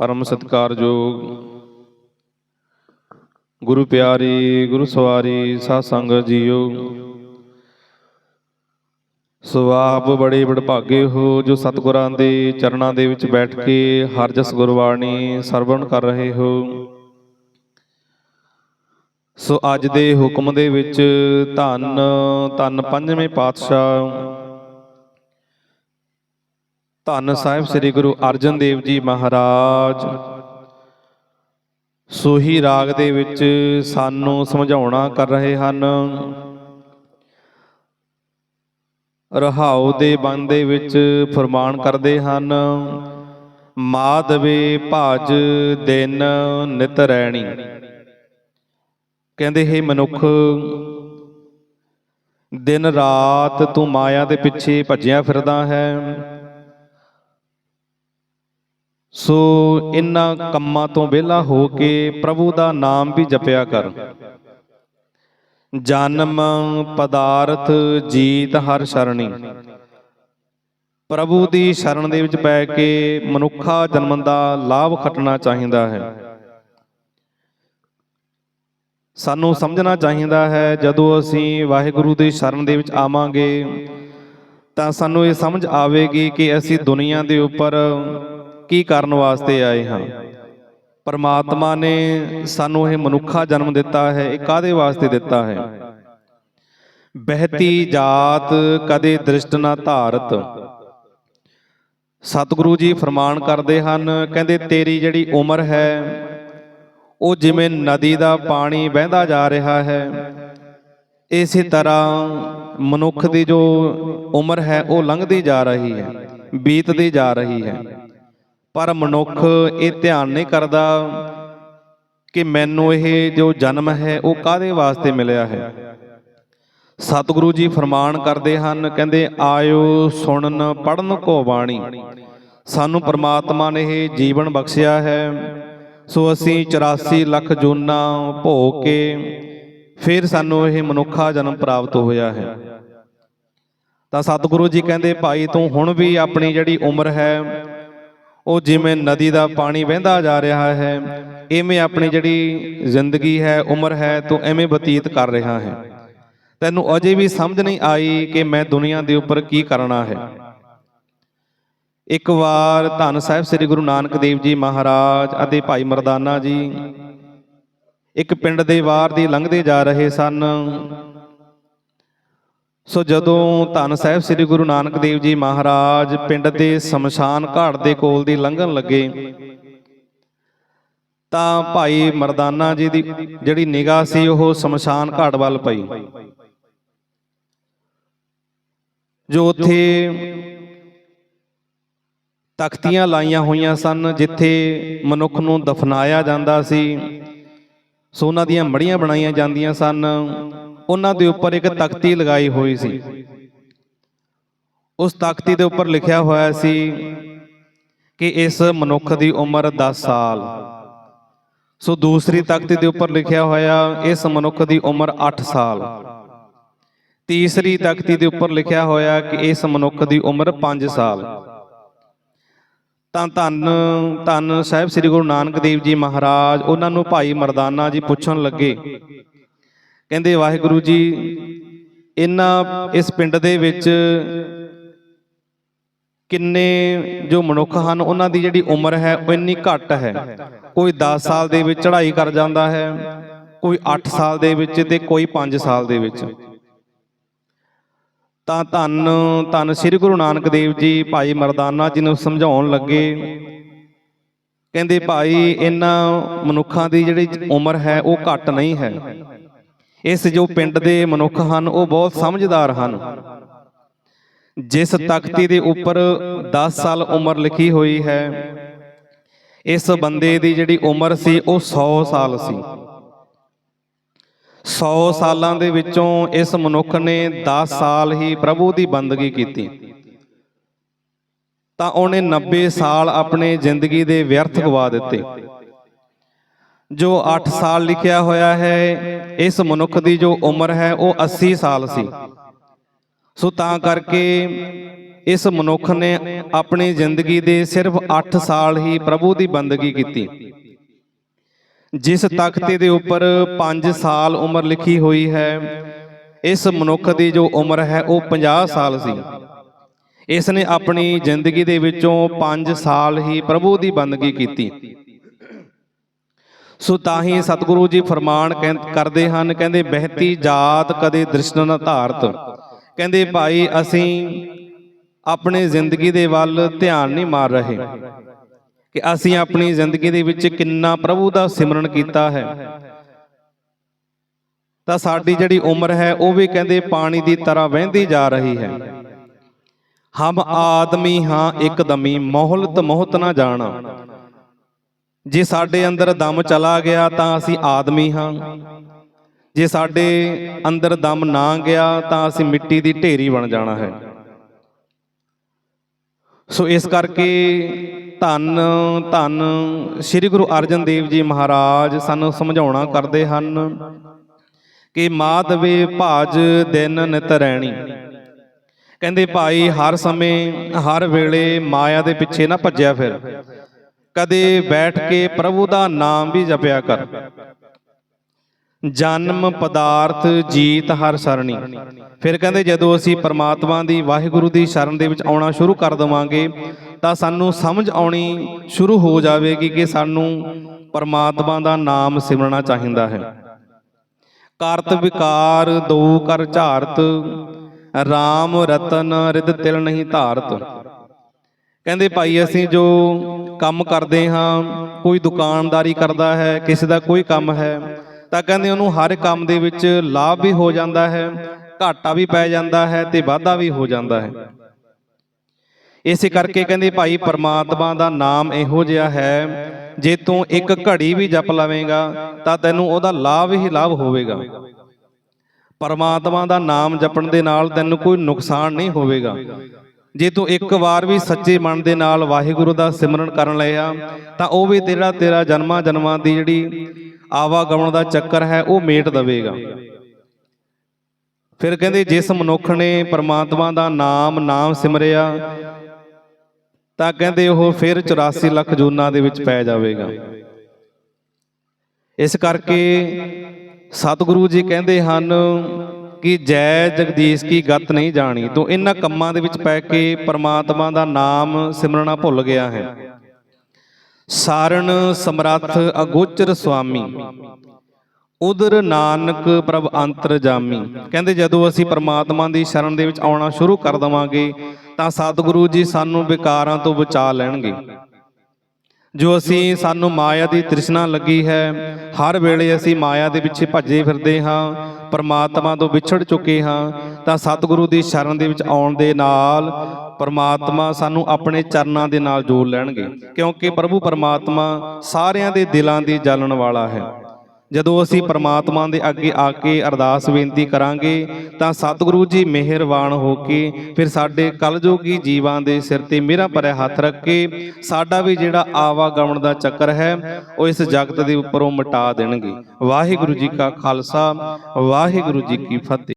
ਪਰਮ ਸਤਿਕਾਰਯੋਗ ਗੁਰੂ ਪਿਆਰੀ, ਗੁਰੂ ਸਵਾਰੀ ਸਾਧ ਸੰਗਤ ਜੀਓ। ਸੋ ਬੜੇ ਵਡਭਾਗੇ ਹੋ, ਜੋ ਸਤਿਗੁਰਾਂ ਦੇ ਚਰਨਾਂ ਦੇ ਵਿੱਚ ਬੈਠ ਕੇ ਹਰ ਜਸ ਗੁਰਬਾਣੀ ਸਰਵਣ ਕਰ ਰਹੇ ਹੋ। ਸੋ ਅੱਜ ਦੇ ਹੁਕਮ ਦੇ ਵਿੱਚ ਧੰਨ ਧੰਨ ਪੰਜਵੇਂ ਪਾਤਸ਼ਾਹ ਧੰਨ ਸਾਹਿਬ ਸ੍ਰੀ ਗੁਰੂ ਅਰਜਨ ਦੇਵ ਜੀ ਮਹਾਰਾਜ। ਸੋਹੀ ਰਾਗ ਦੇ ਵਿੱਚ ਸਾਨੂੰ ਸਮਝਾਉਣਾ ਕਰ ਰਹੇ ਹਨ। ਰਹਾਉ ਦੇ ਬੰਦ ਦੇ ਵਿੱਚ ਫਰਮਾਨ ਕਰਦੇ ਹਨ ਮਾਧਵੇ ਭਾਜ ਦਿਨ ਨਿਤ ਰਹਿਣੀ ਕਹਿੰਦੇ ਹੈ ਮਨੁੱਖ ਦਿਨ ਰਾਤ ਤੂੰ ਮਾਇਆ ਦੇ ਪਿੱਛੇ ਭੱਜਿਆ ਫਿਰਦਾ ਹੈ। ਸੋ ਇਹਨਾਂ ਕੰਮਾਂ ਤੋਂ ਵਿਹਲਾ ਹੋ ਕੇ ਪ੍ਰਭੂ ਦਾ ਨਾਮ ਵੀ ਜਪਿਆ ਕਰ। ਜਨਮ, ਪਦਾਰਥ, ਜੀਤ ਹਰ ਸ਼ਰਣੀ। ਪ੍ਰਭੂ ਦੀ ਸ਼ਰਨ ਦੇ ਵਿੱਚ ਪੈ ਕੇ ਮਨੁੱਖਾ ਜਨਮ ਦਾ ਲਾਭ ਖੱਟਣਾ ਚਾਹੀਦਾ ਹੈ। ਸਾਨੂੰ ਸਮਝਣਾ ਚਾਹੀਦਾ ਹੈ, ਜਦੋਂ ਅਸੀਂ ਵਾਹਿਗੁਰੂ ਦੀ ਸ਼ਰਨ ਦੇ ਵਿੱਚ ਆਵਾਂਗੇ, ਤਾਂ ਸਾਨੂੰ ਇਹ ਸਮਝ ਆਵੇਗੀ ਕਿ ਅਸੀਂ ਦੁਨੀਆ ਦੇ ਉੱਪਰ ਕੀ ਕਰਨ ਵਾਸਤੇ ਆਏ ਹਾਂ? ਪਰਮਾਤਮਾ ਨੇ ਸਾਨੂੰ ਇਹ ਮਨੁੱਖਾ ਜਨਮ ਦਿੱਤਾ ਹੈ, ਇਹ ਕਾਦੇ ਵਾਸਤੇ ਦਿੱਤਾ ਹੈ? ਬਹਿਤੀ ਜਾਤ ਕਦੇ ਦ੍ਰਿਸ਼ਟ ਨਾ ਧਾਰਤ। ਸਤਿਗੁਰੂ ਜੀ ਫਰਮਾਨ ਕਰਦੇ ਹਨ, ਕਹਿੰਦੇ ਤੇਰੀ ਜਿਹੜੀ ਉਮਰ ਹੈ, ਉਹ ਜਿਵੇਂ ਨਦੀ ਦਾ ਪਾਣੀ ਵਹਿੰਦਾ ਜਾ ਰਿਹਾ ਹੈ, ਇਸੇ ਤਰ੍ਹਾਂ ਮਨੁੱਖ ਦੀ ਜੋ ਉਮਰ ਹੈ, ਉਹ ਲੰਘਦੀ ਜਾ ਰਹੀ ਹੈ, ਬੀਤਦੀ ਜਾ ਰਹੀ ਹੈ। ਪਰ ਮਨੁੱਖ ਇਹ ਧਿਆਨ ਨਹੀਂ ਕਰਦਾ ਕਿ ਮੈਨੂੰ ਇਹ ਜੋ ਜਨਮ ਹੈ, ਉਹ ਕਾਦੇ ਵਾਸਤੇ ਮਿਲਿਆ ਹੈ। ਸਤਿਗੁਰੂ ਜੀ ਫਰਮਾਨ ਕਰਦੇ ਹਨ, ਕਹਿੰਦੇ, ਆਇਓ ਸੁਣਨ ਪੜਨ ਕੋ ਬਾਣੀ। ਸਾਨੂੰ ਪ੍ਰਮਾਤਮਾ ਨੇ ਇਹ ਜੀਵਨ ਬਖਸ਼ਿਆ ਹੈ। ਸੋ ਅਸੀਂ 84 ਲੱਖ ਜੂਨਾ ਭੋਗ ਕੇ ਫਿਰ ਸਾਨੂੰ ਇਹ ਮਨੁੱਖਾ ਜਨਮ ਪ੍ਰਾਪਤ ਹੋਇਆ ਹੈ। ਤਾਂ ਸਤਿਗੁਰੂ ਜੀ ਕਹਿੰਦੇ, ਭਾਈ, ਤੂੰ ਹੁਣ ਵੀ ਆਪਣੀ ਜਿਹੜੀ ਉਮਰ ਹੈ ਉਹ ਜਿਵੇਂ ਨਦੀ ਦਾ ਪਾਣੀ ਵਹਿੰਦਾ ਜਾ ਰਿਹਾ ਹੈ ਐਵੇਂ ਆਪਣੀ ਜਿਹੜੀ ਜ਼ਿੰਦਗੀ ਹੈ, ਉਮਰ ਹੈ, ਤੂੰ ਐਵੇਂ ਬਤੀਤ ਕਰ ਰਿਹਾ ਹੈ। ਤੈਨੂੰ ਅਜੇ ਵੀ ਸਮਝ ਨਹੀਂ ਆਈ ਕਿ ਮੈਂ ਦੁਨੀਆ ਦੇ ਉੱਪਰ ਕੀ ਕਰਨਾ ਹੈ। ਇੱਕ ਵਾਰ ਧੰਨ ਸਾਹਿਬ ਸ੍ਰੀ ਗੁਰੂ ਨਾਨਕ ਦੇਵ ਜੀ ਮਹਾਰਾਜ ਅਤੇ ਭਾਈ ਮਰਦਾਨਾ ਜੀ ਇੱਕ ਪਿੰਡ ਦੇ ਵਾਰ ਦੀ ਲੰਘਦੇ ਜਾ ਰਹੇ ਸਨ। ਸੋ ਜਦੋਂ ਧੰਨ ਸਾਹਿਬ ਸ੍ਰੀ ਗੁਰੂ ਨਾਨਕ ਦੇਵ ਜੀ ਮਹਾਰਾਜ ਪਿੰਡ ਦੇ ਸ਼ਮਸ਼ਾਨ ਘਾਟ ਦੇ ਕੋਲ ਦੀ ਲੰਘਣ ਲੱਗੇ, ਤਾਂ ਭਾਈ ਮਰਦਾਨਾ ਜੀ ਦੀ ਜਿਹੜੀ ਨਿਗਾਹ ਸੀ ਉਹ ਸ਼ਮਸ਼ਾਨ ਘਾਟ ਵੱਲ ਪਈ। ਜੋ ਉੱਥੇ ਤਖਤੀਆਂ ਲਾਈਆਂ ਹੋਈਆਂ ਸਨ, ਜਿੱਥੇ ਮਨੁੱਖ ਨੂੰ ਦਫਨਾਇਆ ਜਾਂਦਾ ਸੀ ਸੋਨਾ ਦੀਆਂ ਮੜੀਆਂ ਬਣਾਈਆਂ ਜਾਂਦੀਆਂ ਸਨ। ਉਹਨਾਂ ਦੇ ਉੱਪਰ ਇੱਕ ਤਖਤੀ ਲਗਾਈ ਹੋਈ ਸੀ। ਉਸ ਤਖਤੀ ਦੇ ਉੱਪਰ ਲਿਖਿਆ ਹੋਇਆ ਸੀ ਕਿ ਇਸ ਮਨੁੱਖ ਦੀ ਉਮਰ 10 ਸਾਲ। ਸੋ ਦੂਸਰੀ ਤਖਤੀ ਦੇ ਉੱਪਰ ਲਿਖਿਆ ਹੋਇਆ, ਇਸ ਮਨੁੱਖ ਦੀ ਉਮਰ 8 ਸਾਲ। ਤੀਸਰੀ ਤਖਤੀ ਦੇ ਉੱਪਰ ਲਿਖਿਆ ਹੋਇਆ ਕਿ ਇਸ ਮਨੁੱਖ ਦੀ ਉਮਰ 5 ਸਾਲ। ਤਾਂ ਧੰਨ ਧੰਨ ਸਾਹਿਬ ਸ੍ਰੀ ਗੁਰੂ ਨਾਨਕ ਦੇਵ ਜੀ ਮਹਾਰਾਜ, ਉਹਨਾਂ ਨੂੰ ਭਾਈ ਮਰਦਾਨਾ ਜੀ ਪੁੱਛਣ ਲੱਗੇ। ਕਹਿੰਦੇ, ਵਾਹਿਗੁਰੂ ਜੀ, ਇਹਨਾਂ, ਇਸ ਪਿੰਡ ਦੇ ਵਿੱਚ ਕਿੰਨੇ ਜੋ ਮਨੁੱਖ ਹਨ, ਉਹਨਾਂ ਦੀ ਜਿਹੜੀ ਉਮਰ ਹੈ, ਉਹ ਇੰਨੀ ਘੱਟ ਹੈ। ਕੋਈ 10 ਸਾਲ ਦੇ ਵਿੱਚ ਚੜ੍ਹਾਈ ਕਰ ਜਾਂਦਾ ਹੈ, ਕੋਈ 8 ਸਾਲ ਦੇ ਵਿੱਚ ਤੇ ਕੋਈ 5 ਸਾਲ ਦੇ ਵਿੱਚ। ਤਾਂ ਧੰਨ ਧੰਨ ਸ੍ਰੀ ਗੁਰੂ ਨਾਨਕ ਦੇਵ ਜੀ ਭਾਈ ਮਰਦਾਨਾ ਜੀ ਨੂੰ ਸਮਝਾਉਣ ਲੱਗੇ। ਕਹਿੰਦੇ, ਭਾਈ, ਇਹਨਾਂ ਮਨੁੱਖਾਂ ਦੀ ਜਿਹੜੀ ਉਮਰ ਹੈ, ਉਹ ਘੱਟ ਨਹੀਂ ਹੈ। ਇਸ ਜੋ ਪਿੰਡ ਦੇ ਮਨੁੱਖ ਹਨ, ਉਹ ਬਹੁਤ ਸਮਝਦਾਰ ਹਨ। ਜਿਸ ਤਖਤੀ ਦੇ ਉੱਪਰ 10 ਸਾਲ ਉਮਰ ਲਿਖੀ ਹੋਈ ਹੈ, ਇਸ ਬੰਦੇ ਦੀ ਜਿਹੜੀ ਉਮਰ ਸੀ, ਉਹ 100 ਸਾਲ ਸੀ। 100 ਸਾਲਾਂ ਦੇ ਵਿੱਚੋਂ ਇਸ ਮਨੁੱਖ ਨੇ 10 ਸਾਲ ਹੀ ਪ੍ਰਭੂ ਦੀ ਬੰਦਗੀ ਕੀਤੀ। ਤਾਂ ਉਹਨੇ 90 ਸਾਲ ਆਪਣੇ ਜ਼ਿੰਦਗੀ ਦੇ ਵਿਅਰਥ ਗਵਾ ਦਿੱਤੇ। ਜੋ 8 ਸਾਲ ਲਿਖਿਆ ਹੋਇਆ ਹੈ, ਇਸ ਮਨੁੱਖ ਦੀ ਜੋ ਉਮਰ ਹੈ, ਉਹ 80 ਸਾਲ ਸੀ। ਸੋ ਤਾਂ ਕਰਕੇ ਇਸ ਮਨੁੱਖ ਨੇ ਆਪਣੀ ਜ਼ਿੰਦਗੀ ਦੇ ਸਿਰਫ 8 ਸਾਲ ਹੀ ਪ੍ਰਭੂ ਦੀ ਬੰਦਗੀ ਕੀਤੀ। ਜਿਸ ਤਖਤੇ ਦੇ ਉੱਪਰ 5 ਸਾਲ ਉਮਰ ਲਿਖੀ ਹੋਈ ਹੈ। ਇਸ ਮਨੁੱਖ ਦੀ ਜੋ ਉਮਰ ਹੈ ਉਹ 50 ਸਾਲ ਸੀ। ਇਸ ਨੇ ਆਪਣੀ ਜ਼ਿੰਦਗੀ ਦੇ ਵਿੱਚੋਂ 5 ਸਾਲ ਹੀ ਪ੍ਰਭੂ ਦੀ ਬੰਦਗੀ ਕੀਤੀ। ਸੋ ਤਾਂ ਹੀ ਸਤਿਗੁਰੂ ਜੀ ਫਰਮਾਨ ਕਰਦੇ ਹਨ ਕਹਿੰਦੇ ਬਹਿਤੀ ਜਾਤ ਕਦੇ ਦ੍ਰਿਸ਼ਨ ਨ ਧਾਰਤ। ਕਹਿੰਦੇ ਭਾਈ ਅਸੀਂ ਆਪਣੇ ਜ਼ਿੰਦਗੀ ਦੇ ਵੱਲ ਧਿਆਨ ਨਹੀਂ ਮਾਰ ਰਹੇ। ਕਿ ਅਸੀਂ ਆਪਣੀ ਜ਼ਿੰਦਗੀ ਦੇ ਵਿੱਚ ਕਿੰਨਾ ਪ੍ਰਭੂ ਦਾ ਸਿਮਰਨ ਕੀਤਾ ਹੈ। ਤਾਂ ਸਾਡੀ ਜਿਹੜੀ ਉਮਰ ਹੈ, ਉਹ ਵੀ ਕਹਿੰਦੇ ਪਾਣੀ ਦੀ ਤਰ੍ਹਾਂ ਵਹਿੰਦੀ ਜਾ ਰਹੀ ਹੈ। ਹਮ ਆਦਮੀ ਹਾਂ, ਇੱਕਦਮੀ ਮੋਹਲਤ ਮੋਹਤ ਨਾ ਜਾਣਾ। ਜੇ ਸਾਡੇ ਅੰਦਰ ਦਮ ਚਲਾ ਗਿਆ, ਤਾਂ ਅਸੀਂ ਆਦਮੀ ਹਾਂ। ਜੇ ਸਾਡੇ ਅੰਦਰ ਦਮ ਨਾ ਗਿਆ, ਤਾਂ ਅਸੀਂ ਮਿੱਟੀ ਦੀ ਢੇਰੀ ਬਣ ਜਾਣਾ ਹੈ। ਸੋ ਇਸ ਕਰਕੇ ਧੰਨ ਧੰਨ ਸ੍ਰੀ ਗੁਰੂ ਅਰਜਨ ਦੇਵ ਜੀ ਮਹਾਰਾਜ ਸਾਨੂੰ ਸਮਝਾਉਣਾ ਕਰਦੇ ਹਨ ਕਿ ਮਾਧਵੇ ਭਾਜ ਦਿਨ ਨਿਤ ਰਹਿਣੀ ਕਹਿੰਦੇ ਭਾਈ, ਹਰ ਸਮੇਂ, ਹਰ ਵੇਲੇ ਮਾਇਆ ਦੇ ਪਿੱਛੇ ਨਾ ਭੱਜਿਆ ਫਿਰ। ਕਦੇ ਬੈਠ ਕੇ ਪ੍ਰਭੂ ਦਾ ਨਾਮ ਵੀ ਜਪਿਆ ਕਰ। ਜਨਮ ਪਦਾਰਥ ਜੀਤ ਹਰ ਸਰਣੀ। ਫਿਰ ਕਹਿੰਦੇ ਜਦੋਂ ਅਸੀਂ ਪਰਮਾਤਮਾ ਦੀ ਵਾਹਿਗੁਰੂ ਦੀ ਸ਼ਰਨ ਦੇ ਵਿੱਚ ਆਉਣਾ ਸ਼ੁਰੂ ਕਰ ਦਵਾਂਗੇ ਤਾਂ ਸਾਨੂੰ ਸਮਝ ਆਉਣੀ ਸ਼ੁਰੂ ਹੋ ਜਾਵੇਗੀ ਕਿ ਸਾਨੂੰ ਪਰਮਾਤਮਾ ਦਾ ਨਾਮ ਸਿਮਰਨਾ ਚਾਹੀਦਾ ਹੈ। ਕਰਤ ਵਿਕਾਰ ਦੋ ਕਰ ਝਾਰਤ RAM ਰਤਨ ਰਿਦ ਤਿਲ ਨਹੀਂ ਧਾਰਤ। ਕਹਿੰਦੇ ਭਾਈ, ਅਸੀਂ ਜੋ ਕੰਮ ਕਰਦੇ ਹਾਂ, ਕੋਈ ਦੁਕਾਨਦਾਰੀ ਕਰਦਾ ਹੈ, ਕਿਸੇ ਦਾ ਕੋਈ ਕੰਮ ਹੈ, ਤਾਂ ਕਹਿੰਦੇ ਉਹਨੂੰ ਹਰ ਕੰਮ ਦੇ ਵਿੱਚ ਲਾਭ ਵੀ ਹੋ ਜਾਂਦਾ ਹੈ, ਘਾਟਾ ਵੀ ਪੈ ਜਾਂਦਾ ਹੈ ਤੇ ਵਾਧਾ ਵੀ ਹੋ ਜਾਂਦਾ ਹੈ। ਇਸੇ ਕਰਕੇ ਕਹਿੰਦੇ ਭਾਈ ਪਰਮਾਤਮਾ ਦਾ ਨਾਮ ਇਹੋ ਜਿਹਾ ਹੈ ਜੇ ਤੂੰ ਇੱਕ ਘੜੀ ਵੀ ਜਪ ਲਵੇਂਗਾ ਤਾਂ ਤੈਨੂੰ ਉਹਦਾ ਲਾਭ ਹੀ ਲਾਭ ਹੋਵੇਗਾ। ਪਰਮਾਤਮਾ ਦਾ ਨਾਮ ਜਪਣ ਦੇ ਨਾਲ ਤੈਨੂੰ ਕੋਈ ਨੁਕਸਾਨ ਨਹੀਂ ਹੋਵੇਗਾ। ਜੇ ਤੂੰ ਇੱਕ ਵਾਰ ਵੀ ਸੱਚੇ ਮਨ ਦੇ ਨਾਲ ਵਾਹਿਗੁਰੂ ਦਾ ਸਿਮਰਨ ਕਰਨ ਲਿਆ ਤਾਂ ਉਹ ਵੀ ਤੇਰਾ ਤੇਰਾ ਜਨਮਾਂ ਜਨਮਾਂ ਦੀ ਜਿਹੜੀ ਆਵਾਗਮਨ ਦਾ ਚੱਕਰ ਹੈ ਉਹ ਮੇਟ ਦਵੇਗਾ। ਫਿਰ ਕਹਿੰਦੇ ਜਿਸ ਮਨੁੱਖ ਨੇ ਪਰਮਾਤਮਾ ਦਾ ਨਾਮ ਨਾਮ ਸਿਮਰਿਆ ਤਾਂ ਕਹਿੰਦੇ ਉਹ ਫਿਰ 84 ਲੱਖ ਜੂਨਾਂ ਦੇ ਵਿੱਚ ਪੈ ਜਾਵੇਗਾ। ਇਸ ਕਰਕੇ ਸਤਿਗੁਰੂ ਜੀ ਕਹਿੰਦੇ ਹਨ ਕਿ ਜੈ ਜਗਦੀਸ਼ ਕੀ ਗੱਤ ਨਹੀਂ ਜਾਣੀ। ਤੂੰ ਇਹਨਾਂ ਕੰਮਾਂ ਦੇ ਵਿੱਚ ਪੈ ਕੇ ਪਰਮਾਤਮਾ ਦਾ ਨਾਮ ਸਿਮਰਨਾ ਭੁੱਲ ਗਿਆ ਹੈ। ਸਾਰਣ ਸਮਰੱਥ ਅਗੋਚਰ ਸੁਆਮੀ। ਉਧਰ ਨਾਨਕ ਪ੍ਰਭ ਅੰਤਰ ਜਾਮੀ। ਕਹਿੰਦੇ ਜਦੋਂ ਅਸੀਂ ਪਰਮਾਤਮਾ ਦੀ ਸ਼ਰਨ ਦੇ ਵਿੱਚ ਆਉਣਾ ਸ਼ੁਰੂ ਕਰ ਦਵਾਂਗੇ, ਤਾਂ ਸਤਿਗੁਰੂ ਜੀ ਸਾਨੂੰ ਵਿਕਾਰਾਂ ਤੋਂ ਬਚਾ ਲੈਣਗੇ। ਜੋ ਅਸੀਂ ਸਾਨੂੰ ਮਾਇਆ ਦੀ ਤ੍ਰਿਸ਼ਨਾ ਲੱਗੀ ਹੈ, ਹਰ ਵੇਲੇ ਅਸੀਂ ਮਾਇਆ ਦੇ ਪਿੱਛੇ ਭੱਜੇ ਫਿਰਦੇ ਹਾਂ, ਪਰਮਾਤਮਾ ਤੋਂ ਵਿਛੜ ਚੁੱਕੇ ਹਾਂ, ਤਾਂ ਸਤਿਗੁਰੂ ਦੀ ਸ਼ਰਨ ਦੇ ਵਿੱਚ ਆਉਣ ਦੇ ਨਾਲ ਪਰਮਾਤਮਾ ਸਾਨੂੰ ਆਪਣੇ ਚਰਨਾਂ ਦੇ ਨਾਲ ਜੋੜ ਲੈਣਗੇ। ਕਿਉਂਕਿ ਪ੍ਰਭੂ ਪਰਮਾਤਮਾ ਸਾਰਿਆਂ ਦੇ ਦਿਲਾਂ ਦੀ ਜਲਣ ਵਾਲਾ ਹੈ। ਜਦੋਂ ਅਸੀਂ ਪਰਮਾਤਮਾ ਦੇ ਅੱਗੇ ਆ ਕੇ ਅਰਦਾਸ ਬੇਨਤੀ ਕਰਾਂਗੇ, ਤਾਂ ਸਤਿਗੁਰੂ ਜੀ ਮਿਹਰਬਾਨ ਹੋ ਕੇ ਫਿਰ ਸਾਡੇ ਕਲਯੋਗੀ ਜੀਵਾਂ ਦੇ ਸਿਰ ਤੇ ਮੇਰਾ ਭਰਿਆ ਹੱਥ ਰੱਖ। ਕੇ ਸਾਡਾ ਵੀ ਜਿਹੜਾ ਆਵਾਗਮਨ ਦਾ ਚੱਕਰ ਹੈ, ਉਹ ਇਸ ਜਗਤ ਦੇ ਉੱਪਰੋਂ ਮਿਟਾ ਦੇਣਗੇ। ਵਾਹਿਗੁਰੂ ਜੀ ਕਾ ਖਾਲਸਾ, ਵਾਹਿਗੁਰੂ ਜੀ ਕੀ ਫਤਿਹ।